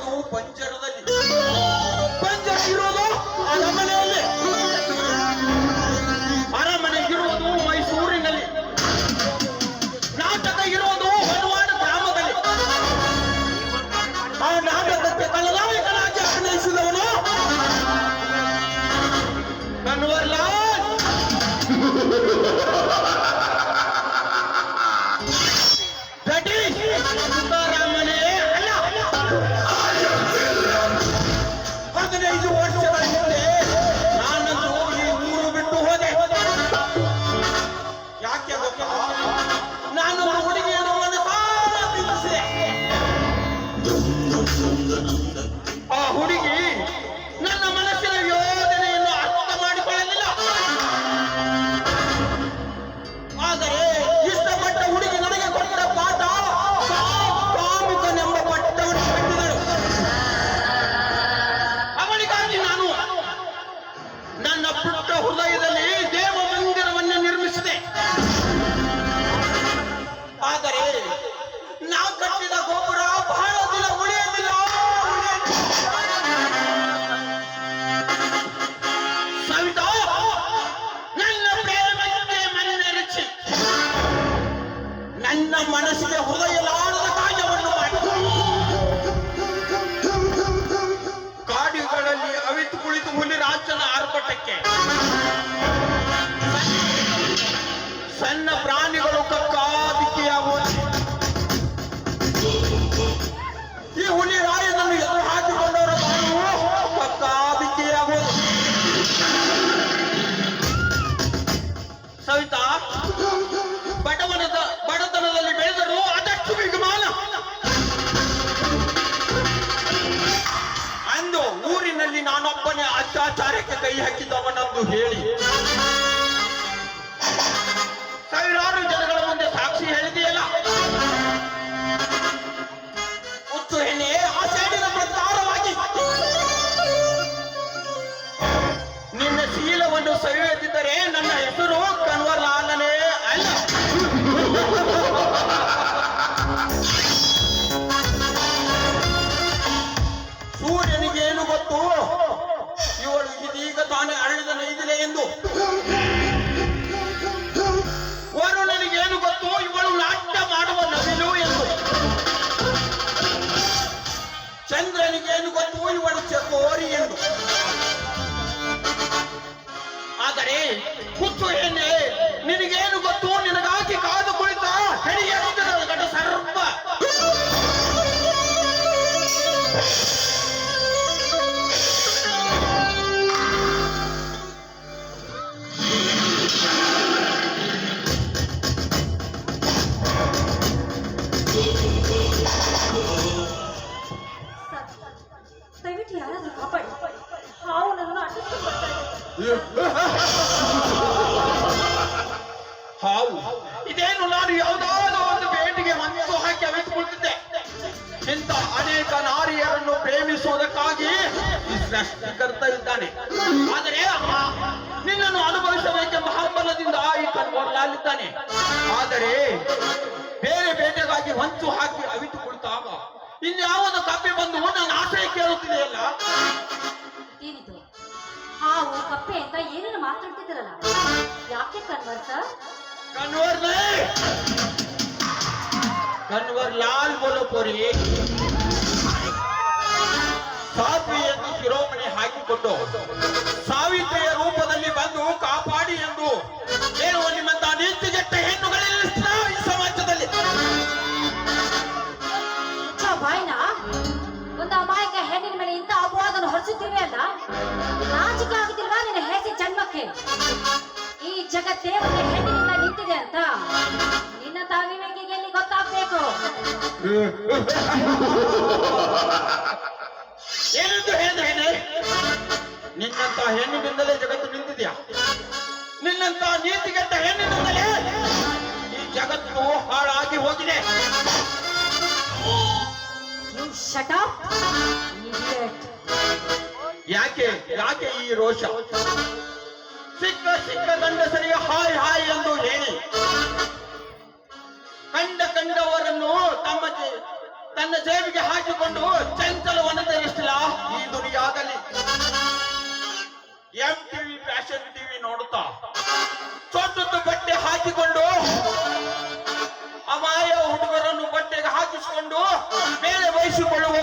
બધું પંચર ಶೀಲವನ್ನು ಸವಿಯುತ್ತಿದ್ದರೆ ನನ್ನ ಹೆಸರು ಕನ್ವರ್ಲಾಲನೇ ಹುಚ್ಚು ಹೆಣ್ಣೆ. ನಿನಗೇನು ಹಾವು. ಇದೇನು ನಾನು ಯಾವುದಾದ್ರೂ ಒಂದು ಬೇಟಿಗೆ ಮನಸ್ಸು ಹಾಕಿ ಅವಿತುಕೊಳ್ಳುತ್ತಿದ್ದೆ ಇಂತ ಅನೇಕ ನಾರಿಯರನ್ನು ಪ್ರೇಮಿಸುವುದಕ್ಕಾಗಿ ಕರ್ತಾ ಇದ್ದಾನೆ. ಆದರೆ ಅಮ್ಮ, ನಿನ್ನನ್ನು ಅನುಭವಿಸಬೇಕೆಂಬ ಹಂಬಲದಿಂದ ಈ ಕನ್ವರ್ಲಾಲಿದ್ದಾನೆ ಆದರೆ ಬೇರೆ ಬೇಟೆಗಾಗಿ ಹೊಂಚು ಹಾಕಿ ಅವಿತುಕೊಳ್ತಾವ ಇನ್ಯಾವುದು ಕಪ್ಪೆ ಬಂದು ನನ್ನ ಆಶಯ ಕೇಳುತ್ತಿದೆಯಲ್ಲ? ಏನಿದು? ಹಾವು ಕಪ್ಪೆ ಅಂತ ಏನೇನು ಮಾತಾಡ್ತಿದ್ದೀರಲ್ಲ. ಯಾಕೆ ಕನ್ವರ್ ಸರ್? ಕನ್ವರ್ ಕನ್ವರ್ ಲಾಲ್ ಬೋಲೋ ಪೋರಿ ಸಾಧ್ವಿಯನ್ನು ಶಿರೋಮಣಿ ಹಾಕಿಕೊಂಡು ಸಾವಿತ್ರಿಯ ರೂಪದಲ್ಲಿ ಬಂದು ಕಾಪಾಡಿ ಎಂದು ಹೇಳುವ ನಿಮ್ಮಂತ ನೀತಿಗೆಟ್ಟ ಹೆಣ್ಣುಗಳಿಲ್ಲ ಈ ಸಮಾಜದಲ್ಲಿ. ಬಾಯ್ನ, ಒಂದು ಅಮಾಯಕ ಹೆಣ್ಣಿನ ಮೇಲೆ ಇಂಥ ಅಪವಾದನ ಹೊರಿಸುತ್ತಿರುವೆ ಅಲ್ಲ? ನಾಚಿಕೆ ಆಗುತ್ತಿರುವ ನಿನ್ನ ಹೆಜ್ಜೆ ಜನ್ಮಕ್ಕೆ? ಈ ಜಗತ್ತೇ ಒಂದು ಹೆಣ್ಣಿನಿಂದ ಅಂತ ನಿನ್ನ ತಾವಿವೆಗೆ ಎಲ್ಲಿ ಗೊತ್ತಾಗ್ಬೇಕು? ಏನಂತ ಹೇಳಿದ್ರೆ ನಿನ್ನಂತ ಹೆಣ್ಣಿನಿಂದಲೇ ಜಗತ್ತು ನಿಂತಿದ್ಯಾ? ನಿನ್ನಂತ ನೀತಿಗೆಟ್ಟ ಹೆಣ್ಣಿನಿಂದಲೇ ಈ ಜಗತ್ತು ಹಾಳಾಗಿ ಹೋಗಿದೆ. ಯಾಕೆ ಯಾಕೆ ಈ ರೋಷ? ಸಿಕ್ಕ ಸಿಕ್ಕ ಗಂಡಸರಿಗೆ ಹಾಯ್ ಹಾಯ್ ಎಂದು ಹೇಳಿ ಕಂಡ ಕಂಡವರನ್ನು ತಮ್ಮ ತನ್ನ ಜೇಬಿಗೆ ಹಾಕಿಕೊಂಡು ಚಂಚಲವನ್ನು ಇಷ್ಟಿಲ್ಲ ಈ ದುನಿಯಾಗಲಿ ಎಂ ಟಿವಿ ಫ್ಯಾಷನ್ ಟಿವಿ ನೋಡುತ್ತಾ ಚೊಟ್ಟದ್ದು ಬಟ್ಟೆ ಹಾಕಿಕೊಂಡು ಅಮಾಯ ಹುಡುಗರನ್ನು ಬಟ್ಟೆಗೆ ಹಾಕಿಸಿಕೊಂಡು ಬೇರೆ ವಹಿಸಿಕೊಳ್ಳುವ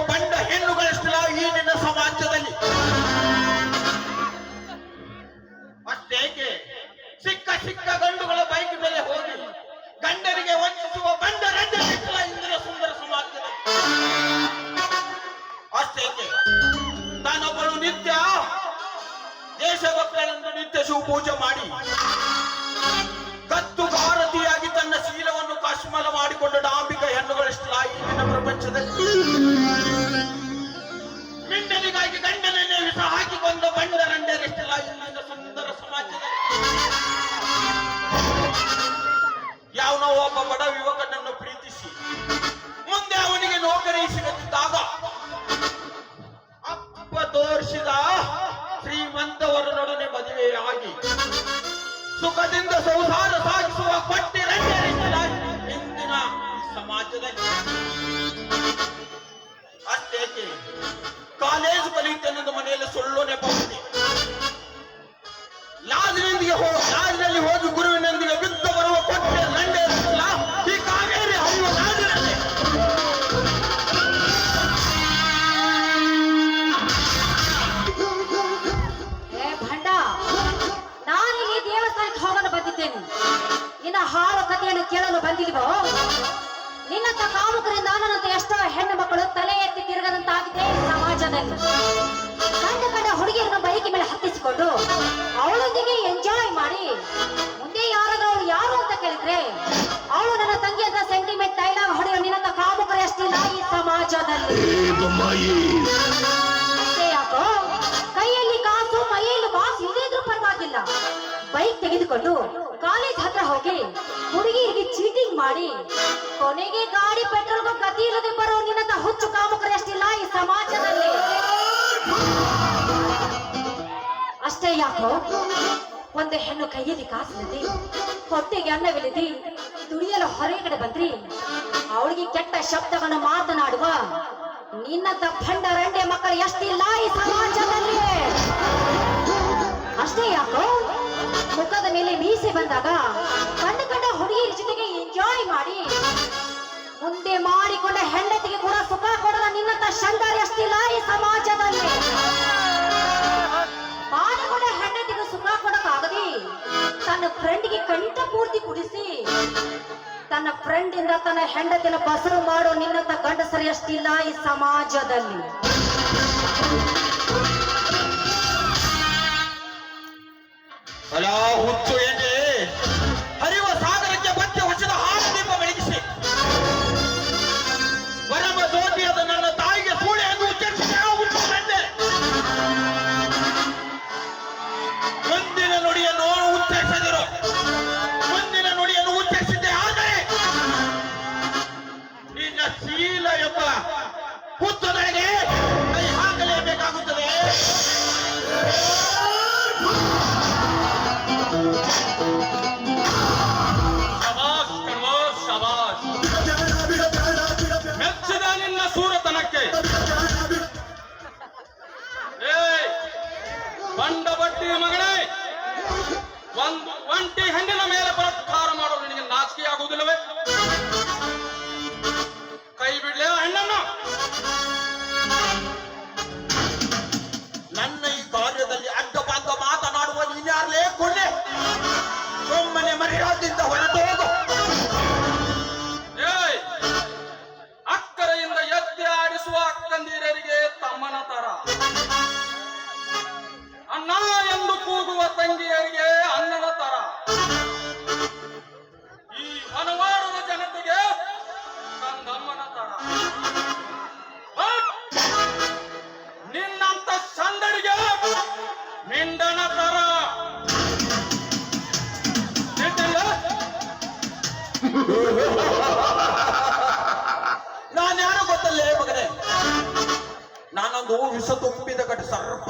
ನಿನ್ನ ಕಾಲೇಜು ಅನ್ನೋದು ಮನೆಯಲ್ಲಿ ಸುಳ್ಳು ನೆಪ ಲಾಜಿನೊಂದಿಗೆ ಹೋ, ಲಾಜಿನಲ್ಲಿ ಹೋಗಿ ಗುರುವಿನೊಂದಿಗೆ ಬಿದ್ದು ಬರುವ ಕೊಟ್ಟೆ ನಂಡೆ ಈ ಕಾವೇರಿ ಹರಿಯುವ ಲಾಜ್ನಲ್ಲಿ. ಭಂಡ ನಾನಿಲ್ಲಿ ದೇವಸ್ಥಾನಕ್ಕೆ ಹೋಗಲು ಬಂದಿದ್ದೇನೆ. ನಿನ್ನ ಹಾಳು ಕಥೆಯನ್ನು ಕೇಳಲು ಬಂದಿಲ್ವೋ? ನಿನ್ನ ಕಾಮುಕರಿಂದ ನನ್ನಂತ ಎಷ್ಟೋ ಹೆಣ್ಣು ಮಕ್ಕಳು ಸಮಾಜದಲ್ಲಿ ಕಂಡ ಕಂಡ ಹುಡುಗಿಯರನ್ನ ಬೈಕ್ ಮೇಲೆ ಹತ್ತಿಸಿಕೊಂಡು ಅವಳೊಂದಿಗೆ ಎಂಜಾಯ್ ಮಾಡಿ, ಮುಂದೆ ಯಾರಾದ್ರೂ ಅವಳು ಯಾರು ಅಂತ ಕೇಳಿದ್ರೆ, ಅವಳು ನನ್ನ ತಂಗಿ ಅಂತ ಸೆಂಟಿಮೆಂಟ್ ಡೈಲಾಗ್ ಹೊಡೆಯೋ ನಿನ್ನಂತ ಕಾಮುಕರು ಎಷ್ಟಿಲ್ಲ ಈ ಸಮಾಜದಲ್ಲಿ. ಯಾಕೋ ಕೈಯಲ್ಲಿ ಕಾಸು, ಮೈಯಲ್ಲಿ ಬಾಸ್ ಇಲ್ಲದಿದ್ರೂ ಪರವಾಗಿಲ್ಲ. ಬೈಕ್ ತೆಗೆದುಕೊಂಡು ಕಾಲೇಜ್ ಹತ್ರ ಹೋಗಿ ಹುಡುಗಿಯರಿಗೆ ಚೀಟಿಂಗ್ ಮಾಡಿ, ಕೊನೆಗೆ ಗಾಡಿ ಪೆಟ್ರೋಲ್ಗೂ ಗತಿ ಇಲ್ಲದೆ ಬರೋ ನಿನ್ನಂತ ಹುಚ್ಚು ಕಾಮಕರು ಎಷ್ಟಿಲ್ಲ ಈ ಸಮಾಜದಲ್ಲಿ? ಅಷ್ಟೇ ಯಾಕೋ ಒಂದು ಹೆಣ್ಣು ಕೈಯಲ್ಲಿ ಕಾಸಿಲ್ಲದೆ, ಹೊಟ್ಟೆಗೆ ಅನ್ನವಿಲ್ಲದೆ ದುಡಿಯಲು ಹೊರಗಡೆ ಬಂದ್ರಿ. ಅವಳಿಗೆ ಕೆಟ್ಟ ಶಬ್ದವನ್ನು ಮಾತನಾಡುವ ನಿನ್ನಂತ ಭಂಡ ರಂಡೆ ಮಕ್ಕಳು ಎಷ್ಟಿಲ್ಲ ಈ ಸಮಾಜದಲ್ಲಿ? ಅಷ್ಟೇ ಯಾಕೋ ಮುಖದ ಮೇಲೆ ಮೀಸೆ ಬಂದಾಗ ಕಂಡ ಕಂಡ ಹುಡುಗಿಯರ ಜೊತೆಗೆ ಎಂಜಾಯ್ ಮಾಡಿ. ಮುಂದೆ ಮಾಡಿಕೊಂಡ ಹೆಂಡತಿಗೆ ಕೂಡ ಸುಖ ಕೊಡದ ನಿನ್ನಂತ ಶಂಕರ್ ಎಷ್ಟಿಲ್ಲ ಈ ಸಮಾಜದಲ್ಲಿ. ಮಾಡಿಕೊಂಡ ಹೆಂಡತಿಗೆ ಸುಖ ಕೊಡಕ್ಕಾಗದೆ ತನ್ನ ಫ್ರೆಂಡ್ಗೆ ಕಂಠ ಪೂರ್ತಿ ಕುಡಿಸಿ ತನ್ನ ಫ್ರೆಂಡ್ ಇಂದ ತನ್ನ ಹೆಂಡತಿನ ಬಸರು ಮಾಡೋ ನಿನ್ನಂತ ಗಂಡಸರು ಎಷ್ಟಿಲ್ಲ ಈ ಸಮಾಜದಲ್ಲಿ. উচ্চ ಬಂಡ ಬಟ್ಟಿಯ ಮಗನೇ ಒಂದ್ ಒಂಟಿ ಹೆಣ್ಣಿನ ಮೇಲೆ ಬಲಾತ್ಕಾರ ಮಾಡಲು ನಿನಗೆ ನಾಚಿಕೆ ಆಗುವುದಿಲ್ಲವೇ? ಕೈ ಬಿಡ್ಲೇ ಹೆಣ್ಣನ್ನು. ನನ್ನ ಈ ಕಾರ್ಯದಲ್ಲಿ ಅಡ್ಡ ಬಾಗ ಮಾತನಾಡುವ ನೀನ್ಯಾರಲೇ ಕೊಳ್ಳೆ ಸುಮ್ಮನೆ ಮರ್ಯಾದೆಯಿಂದ ಹೊರಟು ಹೋಗು ಅಣ್ಣ ಎಂದು ಕೂಗುವ ತಂಗಿಯರಿಗೆ ಅನ್ನದ ತರ. ಈ ಹಲವಾರು ಜನತೆಗೆ ಕಂದಮ್ಮನ ತರ. ನಿನ್ನಂತ ಸಂದಡಿಗೆ ಮಿಂಡನ ತರ. ತಿಳ್ತಿಲ್ಲ? ನಾನು ಯಾರು ಗೊತ್ತಲ್ಲೇ ಮಗನೇ? ನಾನೊಂದು ವಿಷ ತುಂಬಿದ ಕಟ್ಟು ಸರ್ಪ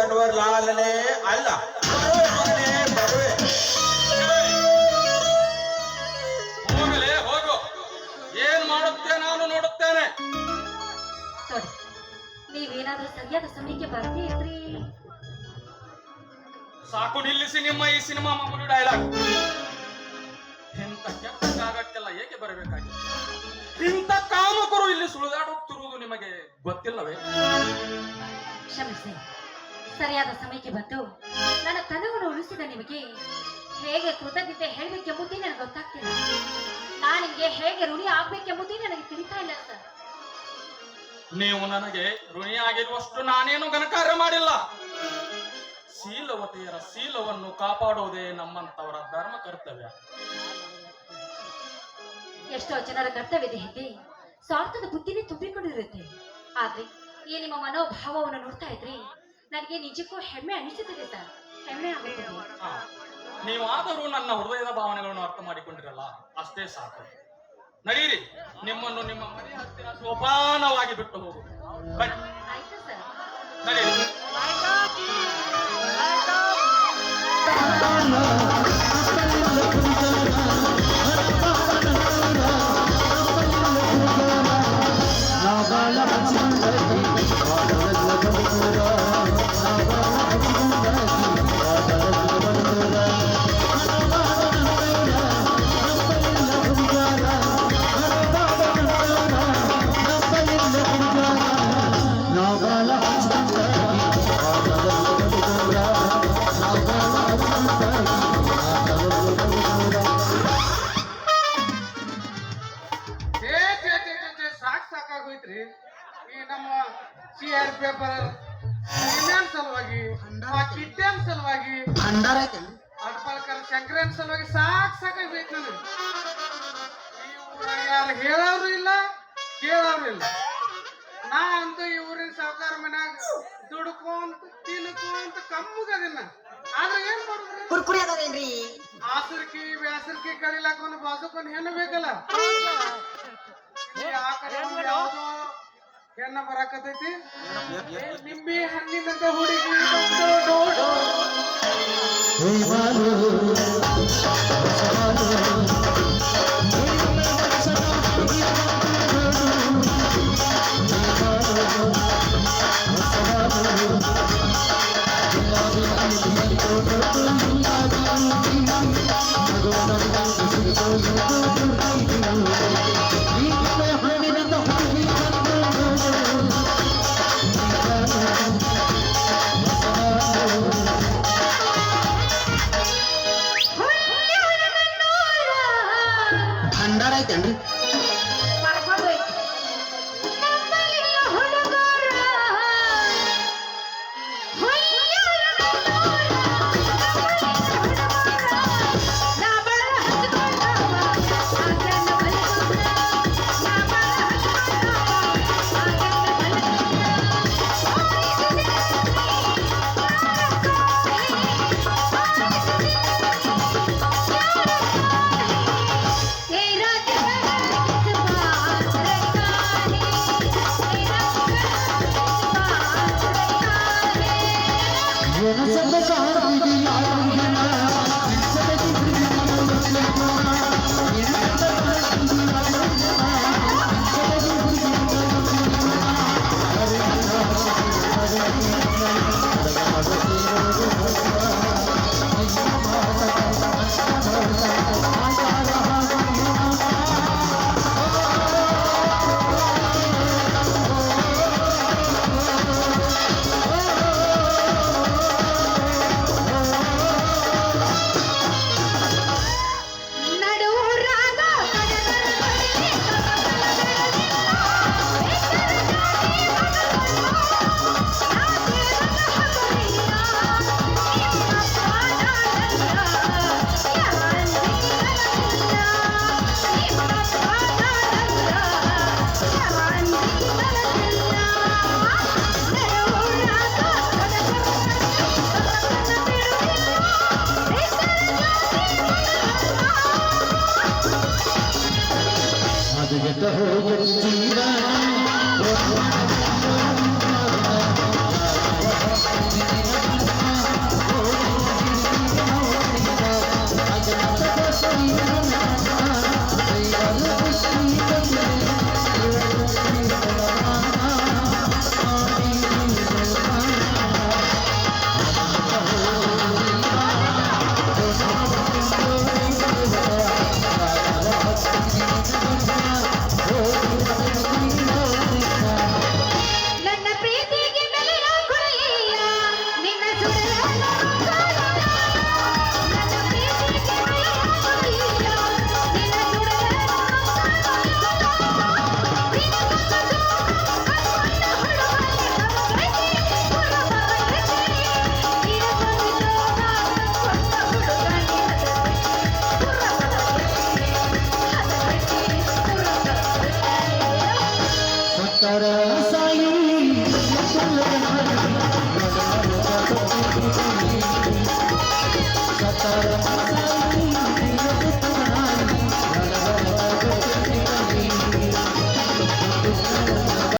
ಹೆಸರು ಲಾಲನೆ ಅಲ್ಲ. ಹೋಗಲೇ ಹೋಗು. ಏನ್ ಮಾಡುತ್ತೆ ನಾನು ನೋಡುತ್ತೇನೆ. ನೋಡಿ ನೀವೇನಾದ್ರೂ ಸರಿಯಾದ ಸಮಯಕ್ಕೆ ಬರ್ತೀ ಇದ್ರಿ ಸಾಕು ನಿಲ್ಲಿಸಿ ನಿಮ್ಮ ಈ ಸಿನಿಮಾ ಮಾಮೂಲಿ ಡೈಲಾಗ್ ಇಂಥ ಕೆಟ್ಟ ಜಾಗಕ್ಕೆಲ್ಲ ಏಕೆ ಬರಬೇಕಾಗಿತ್ತು? ಇಂಥ ಕಾಮಕರು ಇಲ್ಲಿ ಸುಳಿದಾಡುತ್ತಿರುವುದು ನಿಮಗೆ ಗೊತ್ತಿಲ್ಲವೇ? ಕ್ಷಮಿಸಿ. ಸರಿಯಾದ ಸಮಯಕ್ಕೆ ಬಂದು ನನ್ನ ತನವನ್ನು ಉಳಿಸಿದ ನಿಮಗೆ ಹೇಗೆ ಕೃತಜ್ಞತೆ ಹೇಳಬೇಕೆಂಬುದೇ ನನಗೆ ಗೊತ್ತಾಗ್ತಿಲ್ಲ. ನಾನು ನಿಮಗೆ ಹೇಗೆ ಋಣಿ ಆಗ್ಬೇಕೆಂಬುದೇ ನನಗೆ ತಿಳಿತಾ ಇಲ್ಲ ಸರ್. ನೀವು ನನಗೆ ಋಣಿಯಾಗಿರುವಷ್ಟು ನಾನೇನು ಘನಕಾರ್ಯ ಮಾಡಿಲ್ಲ. ಶೀಲವತೆಯರ ಶೀಲವನ್ನು ಕಾಪಾಡುವುದೇ ನಮ್ಮಂತವರ ಧರ್ಮ ಕರ್ತವ್ಯ. ಎಷ್ಟೋ ಜನರ ಕರ್ತವ್ಯದ ಹಿಂದೆ ಸ್ವಾರ್ಥದ ಬುದ್ಧಿನೇ ತುಂಬಿಕೊಂಡಿರುತ್ತೆ. ಆದ್ರೆ ಈ ನಿಮ್ಮ ಮನೋಭಾವವನ್ನು ನೋಡ್ತಾ ಇದ್ರಿ ನನಗೆ ನಿಜಕ್ಕೂ ಹೆಮ್ಮೆ ಅನಿಸುತ್ತದೆ ಸರ್. ಹೆಮ್ಮೆ ಆಗುತ್ತದೆ. ನೀವಾದರೂ ನನ್ನ ಹೃದಯದ ಭಾವನೆಗಳನ್ನು ಅರ್ಥ ಮಾಡಿಕೊಂಡಿರಲ್ಲ ಅಷ್ಟೇ ಸಾಕು. ನಡೀರಿ ನಿಮ್ಮನ್ನು ನಿಮ್ಮ ಮನೆ ಹತ್ತಿರ ಸೋಪಾನವಾಗಿ ಬಿಟ್ಟು ಹೋಗು. ಆಯ್ತು ಸರ್. ನಡೀರಿ. ದುಡ್ಕೊಂತ ತಿನ್ಕೊಂತ ಕಮ್ಮಗದಿನ ಆದ್ರೆ ಏನ್ ಮಾಡುದ್ರಿ? ಕುರ್ಕುರಿ ಅದಾವೇನ್ರಿ? ಆಸರ್ಕಿ ವ್ಯಾಸರ್ಕಿ ಕಳಿಲಾಕ ಒಂದು ಬಾಜುಕೊಂದು ಹೆಣ್ಣು ಬೇಕಲ್ಲ? ಇಲ್ಲಿ ಆ ಕಡೆ ಒಂದು ಯಾವ್ದೋ ಹೆಣ್ಣ ಬರಾಕತೈತಿ ನಿಂಬೆ ಹಣ್ಣಿನಂತ ಹುಡುಗಿ ಬಂದು ನೋಡು. ಭಂಡಾರ あ!